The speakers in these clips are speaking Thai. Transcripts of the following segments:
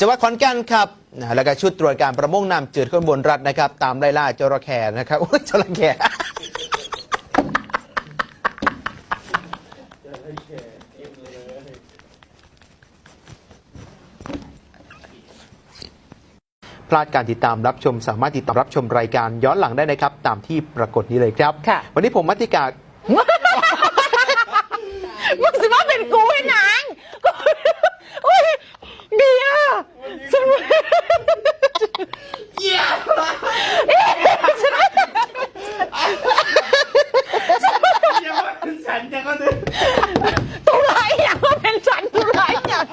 จังหวัดขอนแก่นครับนะแล้วก็ชุดตรวจการประมงน้ำจืดข้นบนรัฐนะครับ ตามไล่ล่าจระเข้นะครับโอ้ยจระเข้พลาดการติดตามรับชม สามารถติดตามรับชมรายการย้อนหลังได้นะครับ ตามที่ปรากฏนี้เลยครับ ค่ะ วันนี้ผมมัติกา มึงสิว่าเป็นกูให้นางกูโอ้ยเบียร์ฉันว่า ฉันจะก็นึก ตุลายอย่างว่าเป็นฉันตุลายอย่าง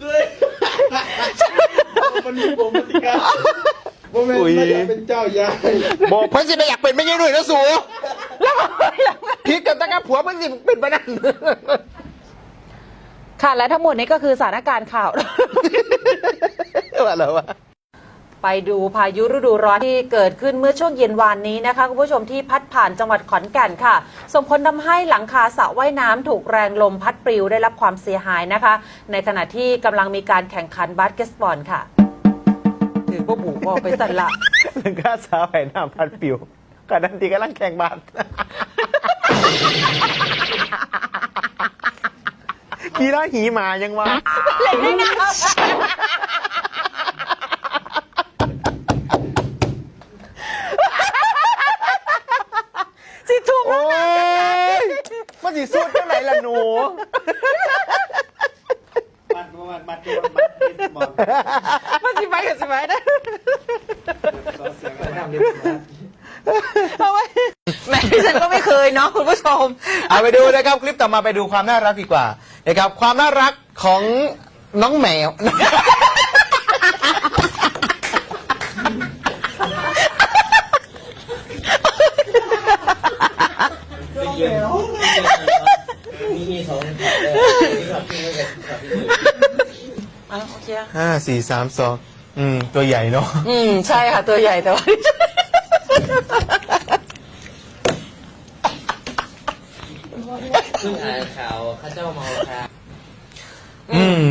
เลย มันมีผมปฏิกาโมเมนต์อุ๊ยไม่อยากเป็นเจ้ายายบอกเพิ่นสิไปอยากเป็นไม่ยังหน่วยนะสูแล้วมันยังไงพิษกันตั้งแต่ผัวเพิ่นสิเป็นปะนั่นค่ะและทั้งหมดนี้ก็คือสถานการณ์ข่าวว่าแล้ววะไปดูพายุฤดูร้อนที่เกิดขึ้นเมื่อช่วงเย็นวานนี้นะคะคุณผู้ชมที่พัดผ่านจังหวัดขอนแก่นค่ะ ส่งผลทำให้หลังคาสระว่ายน้ำถูกแรงลมพัดปลิวได้รับความเสียหายนะคะ ในขณะที่กำลังมีการแข่งขันบาสเกตบอลค่ะ ถือว่าบุกออกไปสั่นละหนึ่งข้าสาวไห่น้ำพันปิวกันนันทีกำลังแข่งบาสกีฬาหีหมายังวะเล่นไม่น่าสิถูกโอ้ยมันสิสู้จังไหนล่ะหนู มัดมัดมัดมัด มัดมัดมันสิไปกับสิไปนะขอเสียงกระทำนิดนึงเอาไว้แหม่ฉันก็ไม่เคยเนาะคุณผู้ชม เอาไปดูนะครับคลิปต่อมาไปดูความน่ารักดีกว่านะครับความน่ารักของน้องแมวอ่ ห้าสี่สามสองอืม ตัวใหญ่เนาะอืม ใช่ค่ะ ตัวใหญ่แต่ว่าขึ้นอ่านข่าวข้าเจ้าเมาคาอืม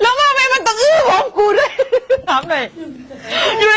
แล้วมาไมมันต้องอื้อพอมกูด้วยถามหน่อยอยู่